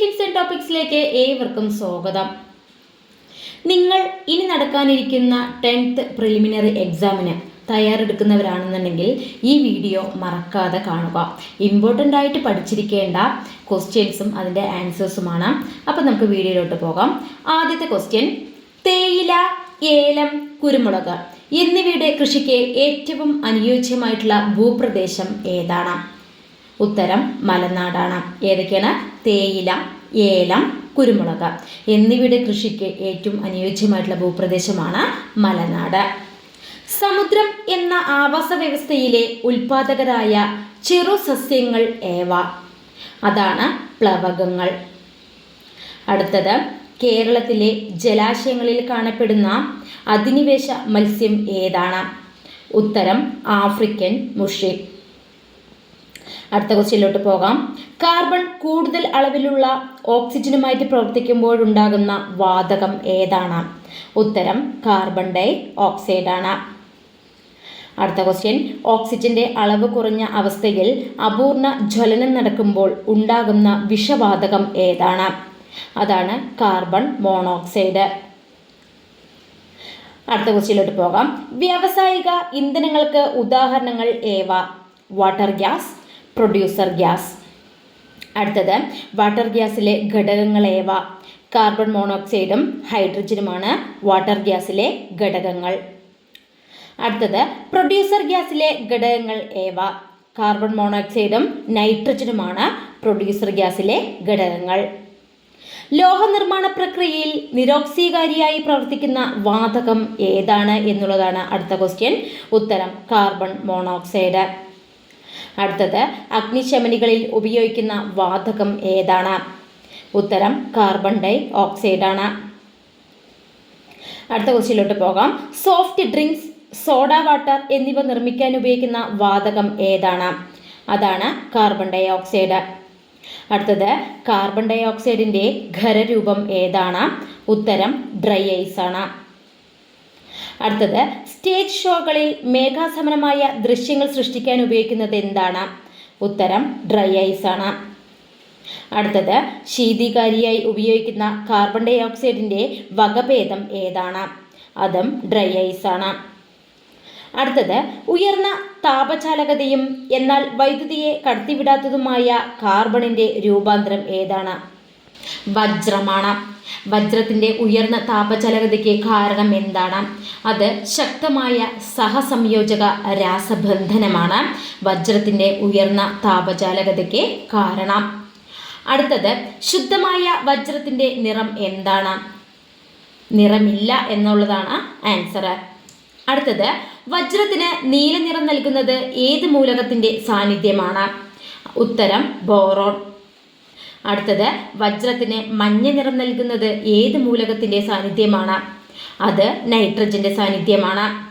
Hits and ടോപ്പിക്സിലേക്ക് ഏവർക്കും സ്വാഗതം. നിങ്ങൾ ഇനി നടക്കാനിരിക്കുന്ന ടെൻത്ത് പ്രിലിമിനറി എക്സാമിന് തയ്യാറെടുക്കുന്നവരാണെന്നുണ്ടെങ്കിൽ ഈ വീഡിയോ മറക്കാതെ കാണുക. ഇമ്പോർട്ടന്റ് ആയിട്ട് പഠിച്ചിരിക്കേണ്ട ക്വസ്റ്റ്യൻസും അതിന്റെ ആൻസേഴ്സുമാണ്. അപ്പം നമുക്ക് വീഡിയോയിലോട്ട് പോകാം. ആദ്യത്തെ ക്വസ്റ്റ്യൻ തേയില ഏലം കുരുമുളക് എന്നിവയുടെ കൃഷിക്ക് ഏറ്റവും അനുയോജ്യമായിട്ടുള്ള ഭൂപ്രദേശം ഏതാണ്? ഉത്തരം മലനാടാണ്. ഏതൊക്കെയാണ്? തേയില ഏലം കുരുമുളക് എന്നിവയുടെ കൃഷിക്ക് ഏറ്റവും അനുയോജ്യമായിട്ടുള്ള ഭൂപ്രദേശമാണ് മലനാട്. സമുദ്രം എന്ന ആവാസ വ്യവസ്ഥയിലെ ഉൽപാദകരായ ചെറു സസ്യങ്ങൾ ഏവ. അതാണ് പ്ലവകങ്ങൾ. അടുത്തത് കേരളത്തിലെ ജലാശയങ്ങളിൽ കാണപ്പെടുന്ന അധിനിവേശ മത്സ്യം ഏതാണ്? ഉത്തരം ആഫ്രിക്കൻ മുഷി. അടുത്ത ക്വസ്റ്റ്യനിലോട്ട് പോകാം. കാർബൺ കൂടുതൽ അളവിലുള്ള ഓക്സിജനുമായിട്ട് പ്രവർത്തിക്കുമ്പോഴുണ്ടാകുന്ന വാതകം ഏതാണ്? ഉത്തരം കാർബൺ ഡൈ ഓക്സൈഡാണ്. അടുത്ത ക്വസ്റ്റ്യൻ ഓക്സിജന്റെ അളവ് കുറഞ്ഞ അവസ്ഥയിൽ അപൂർണ ജ്വലനം നടക്കുമ്പോൾ ഉണ്ടാകുന്ന വിഷവാതകം ഏതാണ്? അതാണ് കാർബൺ മോണോക്സൈഡ്. അടുത്ത ക്വസ്റ്റ്യനിലോട്ട് പോകാം. വ്യാവസായിക ഇന്ധനങ്ങൾക്ക് ഉദാഹരണങ്ങൾ ഏവ? വാട്ടർ ഗ്യാസ് പ്രൊഡ്യൂസർ ഗ്യാസ് അടുത്തത് വാട്ടർ ഗ്യാസിലെ ഘടകങ്ങൾ ഏവ? കാർബൺ മോണോക്സൈഡും ഹൈഡ്രജനുമാണ് വാട്ടർ ഗ്യാസിലെ ഘടകങ്ങൾ. അടുത്തത് പ്രൊഡ്യൂസർ ഗ്യാസിലെ ഘടകങ്ങൾ ഏവ? കാർബൺ മോണോക്സൈഡും നൈട്രജനുമാണ് പ്രൊഡ്യൂസർ ഗ്യാസിലെ ഘടകങ്ങൾ. ലോഹനിർമ്മാണ പ്രക്രിയയിൽ നിരോക്സീകാരിയായി പ്രവർത്തിക്കുന്ന വാതകം ഏതാണ് എന്നുള്ളതാണ് അടുത്ത ക്വസ്റ്റ്യൻ ഉത്തരം കാർബൺ മോണോക്സൈഡ് അടുത്തത് അഗ്നിശമനികളിൽ ഉപയോഗിക്കുന്ന വാതകം ഏതാണ്? ഉത്തരം കാർബൺ ഡൈ ഓക്സൈഡാണ് അടുത്ത ക്വസ്റ്റ്യനിലോട്ട് പോകാം. സോഫ്റ്റ് ഡ്രിങ്ക്സ് സോഡ വാട്ടർ എന്നിവ നിർമ്മിക്കാൻ ഉപയോഗിക്കുന്ന വാതകം ഏതാണ്? അതാണ് കാർബൺ ഡൈ ഓക്സൈഡ് അടുത്തത് കാർബൺ ഡൈ ഓക്സൈഡിന്റെ ഖരരൂപം ഏതാണ്? ഉത്തരം ഡ്രൈ ഐസ് ആണ്. അടുത്തത് സ്റ്റേജ് ഷോകളിൽ മേഘാസമനമായ ദൃശ്യങ്ങൾ സൃഷ്ടിക്കാൻ ഉപയോഗിക്കുന്നത് എന്താണ്? ഉത്തരം ഡ്രൈ ഐസ് ആണ്. അടുത്തത് ശീതീകാരിയായി ഉപയോഗിക്കുന്ന കാർബൺ ഡൈ ഓക്സൈഡിന്റെ വകഭേദം ഏതാണ്? അതും ഡ്രൈ ഐസ് ആണ്. അടുത്തത് ഉയർന്ന താപചാലകതയും എന്നാൽ വൈദ്യുതിയെ കടത്തിവിടാത്തതുമായ കാർബണിന്റെ രൂപാന്തരം ഏതാണ്? വജ്രമാണ്. വജ്രത്തിന്റെ ഉയർന്ന താപചലകതയ്ക്ക് കാരണം എന്താണ്? അത് ശക്തമായ സഹസംയോജക രാസബന്ധനമാണ്. വജ്രത്തിന്റെ ഉയർന്ന താപചാലകതയ്ക്ക് കാരണം. അടുത്തത് ശുദ്ധമായ വജ്രത്തിന്റെ നിറം എന്താണ്? നിറമില്ല എന്നുള്ളതാണ് ആൻസർ അടുത്തത് വജ്രത്തിന് നീല നിറം നൽകുന്നത് ഏത് മൂലകത്തിന്റെ സാന്നിധ്യമാണ്? ഉത്തരം ബോറോൺ. അടുത്തത് വജ്രത്തിന് മഞ്ഞ നിറം നൽകുന്നത് ഏത് മൂലകത്തിന്റെ സാന്നിധ്യമാണ്? അത് നൈട്രജന്റെ സാന്നിധ്യമാണ്.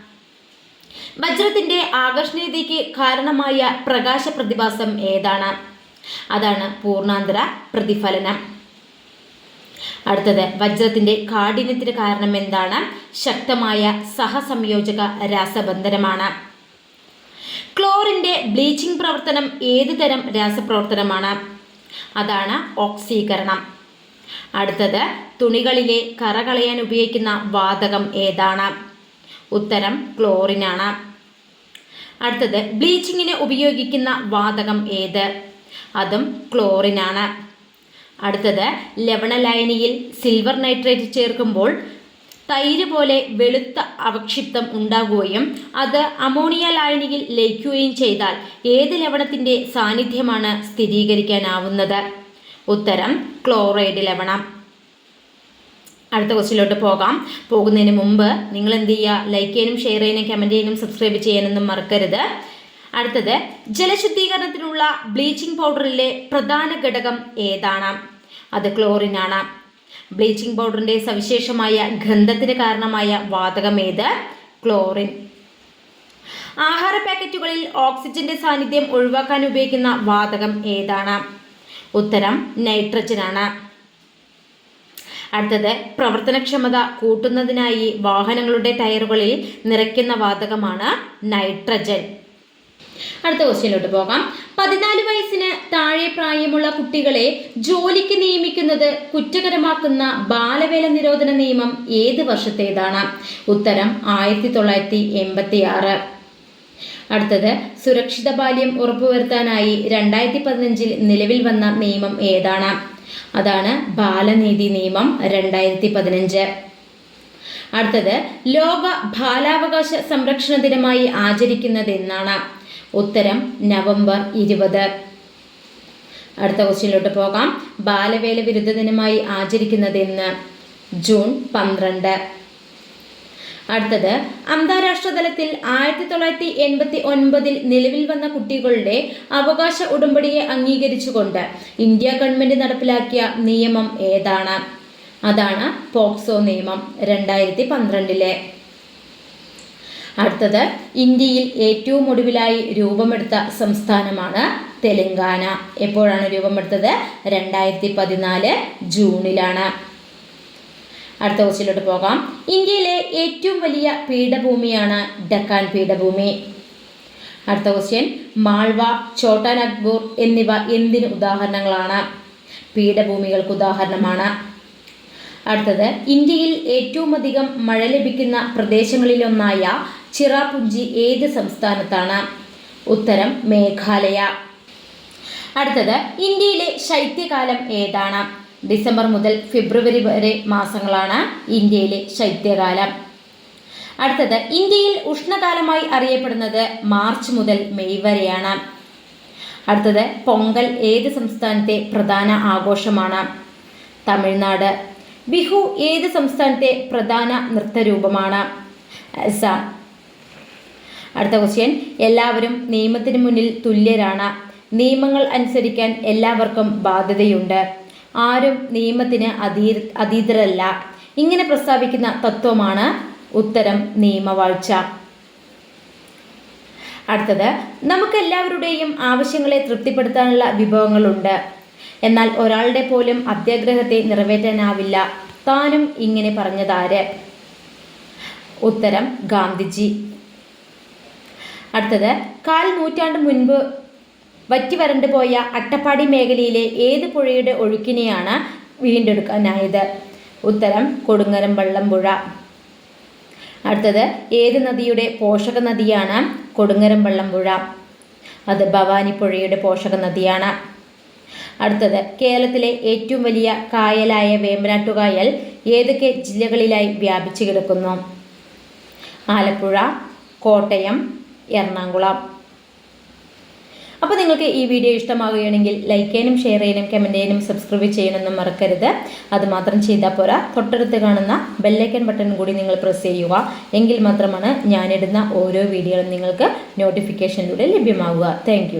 വജ്രത്തിന്റെ ആകർഷണീയതയ്ക്ക് കാരണമായ പ്രകാശ പ്രതിഭാസം ഏതാണ്? അതാണ് പൂർണാന്തര പ്രതിഫലനം. അടുത്തത് വജ്രത്തിന്റെ കാഠിന്യത്തിന് കാരണം എന്താണ്? ശക്തമായ സഹസംയോജക രാസബന്ധനമാണ്. ക്ലോറിന്റെ ബ്ലീച്ചിങ് പ്രവർത്തനം ഏത് തരം രാസപ്രവർത്തനമാണ്? അതാണ് ഓക്സീകരണം. അടുത്തത് തുണികളിലെ കറ കളയാൻ ഉപയോഗിക്കുന്ന വാതകം ഏതാണ്? ഉത്തരം ക്ലോറിനാണ് അടുത്തത് ബ്ലീച്ചിങ്ങിന് ഉപയോഗിക്കുന്ന വാതകം ഏത്? അതും ക്ലോറിനാണ് അടുത്തത് ലവണലായനിയിൽ സിൽവർ നൈട്രേറ്റ് ചേർക്കുമ്പോൾ തൈര് പോലെ വെളുത്ത അവക്ഷിപ്തം ഉണ്ടാകുകയും അത് അമോണിയ ലായനിയിൽ ലയിക്കുകയും ചെയ്താൽ ഏത് ലവണത്തിന്റെ സാന്നിധ്യമാണ് സ്ഥിരീകരിക്കാനാവുന്നത്? ഉത്തരം ക്ലോറൈഡ് ലവണം. അടുത്ത ക്വസ്റ്റിലോട്ട് പോകാം. പോകുന്നതിന് മുമ്പ് നിങ്ങൾ എന്ത് ചെയ്യുക? ലൈക്ക് ചെയ്യാനും ഷെയർ ചെയ്യാനും കമന്റ് ചെയ്യാനും സബ്സ്ക്രൈബ് ചെയ്യാനൊന്നും മറക്കരുത്. അടുത്തത് ജലശുദ്ധീകരണത്തിനുള്ള ബ്ലീച്ചിങ് പൗഡറിലെ പ്രധാന ഘടകം ഏതാണ്? അത് ക്ലോറിനാണ് ബ്ലീച്ചിങ് പൗഡറിന്റെ സവിശേഷമായ ഗന്ധത്തിന് കാരണമായ വാതകം ഏത്? ക്ലോറിൻ. ആഹാര പാക്കറ്റുകളിൽ ഓക്സിജന്റെ സാന്നിധ്യം ഒഴിവാക്കാൻ ഉപയോഗിക്കുന്ന വാതകം ഏതാണ്? ഉത്തരം നൈട്രജൻ ആണ് അടുത്തത് പ്രവർത്തനക്ഷമത കൂട്ടുന്നതിനായി വാഹനങ്ങളുടെ ടയറുകളിൽ നിറയ്ക്കുന്ന വാതകമാണ് നൈട്രജൻ. അടുത്ത ക്വസ്റ്റ്യനിലോട്ട് പോകാം. പതിനാല് വയസ്സിന് താഴെ പ്രായമുള്ള കുട്ടികളെ ജോലിക്ക് നിയമിക്കുന്നത് കുറ്റകരമാക്കുന്ന ബാലവേല നിരോധന നിയമം ഏത് വർഷത്തേതാണ്? ഉത്തരം ആയിരത്തി തൊള്ളായിരത്തി എൺപത്തി ആറ് അടുത്തത് സുരക്ഷിത ബാല്യം ഉറപ്പുവരുത്താനായി രണ്ടായിരത്തി പതിനഞ്ചിൽ നിലവിൽ വന്ന നിയമം ഏതാണ്? അതാണ് ബാലനീതി നിയമം രണ്ടായിരത്തി പതിനഞ്ച്. അടുത്തത് ലോക ബാലാവകാശ സംരക്ഷണ ദിനമായി ആചരിക്കുന്നത് എന്നാണ്. ഉത്തരം നവംബർ ഇരുപത്. അടുത്ത ക്വസ്റ്റ്യനിലോട്ട് പോകാം. ബാലവേല വിരുദ്ധ ദിനമായി ആചരിക്കുന്നത് എന്ന് ജൂൺ പന്ത്രണ്ട്. അടുത്തത് അന്താരാഷ്ട്ര തലത്തിൽ ആയിരത്തി തൊള്ളായിരത്തി എൺപത്തി ഒൻപതിൽ നിലവിൽ വന്ന കുട്ടികളുടെ അവകാശ ഉടമ്പടിയെ അംഗീകരിച്ചുകൊണ്ട് ഇന്ത്യ ഗവൺമെന്റ് നടപ്പിലാക്കിയ നിയമം ഏതാണ്? അതാണ് പോക്സോ നിയമം രണ്ടായിരത്തി പന്ത്രണ്ടിലെ അടുത്തത് ഇന്ത്യയിൽ ഏറ്റവും ഒടുവിലായി രൂപമെടുത്ത സംസ്ഥാനമാണ് തെലങ്കാന. എപ്പോഴാണ് രൂപമെടുത്തത്? രണ്ടായിരത്തി പതിനാല് ജൂണിലാണ്. അടുത്ത ക്വസ്റ്റിലോട്ട് പോകാം. ഇന്ത്യയിലെ ഏറ്റവും വലിയ പീഠഭൂമിയാണ് ഡക്കാൻ പീഠഭൂമി. അടുത്ത ക്വസ്റ്റ്യൻ മാൾവ ഛോട്ടാ എന്നിവ എന്തിന് ഉദാഹരണങ്ങളാണ്? പീഠഭൂമികൾക്ക് ഉദാഹരണമാണ്. അടുത്തത്. ഇന്ത്യയിൽ ഏറ്റവും അധികം മഴ ലഭിക്കുന്ന പ്രദേശങ്ങളിലൊന്നായ ചിറാപുഞ്ചി ഏത് സംസ്ഥാനത്താണ്? ഉത്തരം മേഘാലയ. അടുത്തത് ഇന്ത്യയിലെ ശൈത്യകാലം ഏതാണ്? ഡിസംബർ മുതൽ ഫെബ്രുവരി വരെ മാസങ്ങളാണ് ഇന്ത്യയിലെ ശൈത്യകാലം. അടുത്തത് ഇന്ത്യയിൽ ഉഷ്ണകാലമായി അറിയപ്പെടുന്നത് മാർച്ച് മുതൽ മെയ് വരെയാണ്. അടുത്തത് പൊങ്കൽ ഏത് സംസ്ഥാനത്തെ പ്രധാന ആഘോഷമാണ്? തമിഴ്നാട് ബിഹു ഏത് സംസ്ഥാനത്തെ പ്രധാന നൃത്തരൂപമാണ്? അസം അടുത്ത ക്വസ്റ്റ്യൻ എല്ലാവരും നിയമത്തിന് മുന്നിൽ തുല്യരാണ്. നിയമങ്ങൾ അനുസരിക്കാൻ എല്ലാവർക്കും ബാധ്യതയുണ്ട്. ആരും നിയമത്തിന് അതീ അതീതരല്ല. ഇങ്ങനെ പ്രസ്താവിക്കുന്ന തത്വമാണ് ഉത്തരം നിയമവാഴ്ച. അടുത്തത് നമുക്കെല്ലാവരുടെയും ആവശ്യങ്ങളെ തൃപ്തിപ്പെടുത്താനുള്ള വിഭവങ്ങളുണ്ട്. എന്നാൽ ഒരാളുടെ പോലും അത്യാഗ്രഹത്തെ നിറവേറ്റാനാവില്ല. താനും ഇങ്ങനെ പറഞ്ഞതാര്? ഉത്തരം ഗാന്ധിജി. അടുത്തത് കാൽ നൂറ്റാണ്ട് മുൻപ് വറ്റി വരണ്ടു പോയ അട്ടപ്പാടി മേഖലയിലെ ഏത് പുഴയുടെ ഒഴുക്കിനെയാണ് വീണ്ടെടുക്കാനായത്? ഉത്തരം കൊടുങ്ങരം വള്ളംപുഴ അടുത്തത് ഏത് നദിയുടെ പോഷക നദിയാണ് കൊടുങ്ങരം വള്ളംപുഴ അത് ഭവാനി പുഴയുടെ പോഷക നദിയാണ്. അടുത്തത് കേരളത്തിലെ ഏറ്റവും വലിയ കായലായ വേമ്പനാട്ടുകായൽ ഏതൊക്കെ ജില്ലകളിലായി വ്യാപിച്ചു കിടക്കുന്നു? ആലപ്പുഴ കോട്ടയം എറണാകുളം. അപ്പോൾ നിങ്ങൾക്ക് ഈ വീഡിയോ ഇഷ്ടമാകുകയാണെങ്കിൽ ലൈക്ക് ചെയ്യാനും ഷെയർ ചെയ്യാനും കമന്റ് ചെയ്യാനും സബ്സ്ക്രൈബ് ചെയ്യാനൊന്നും മറക്കരുത്. അതുമാത്രം ചെയ്താൽ പോരാ. തൊട്ടടുത്ത് കാണുന്ന ബെല്ലൈക്കൻ ബട്ടൺ കൂടി നിങ്ങൾ പ്രസ് ചെയ്യുക. എങ്കിൽ മാത്രമാണ് ഞാനിടുന്ന ഓരോ വീഡിയോകളും നിങ്ങൾക്ക് നോട്ടിഫിക്കേഷനിലൂടെ ലഭ്യമാവുക. താങ്ക്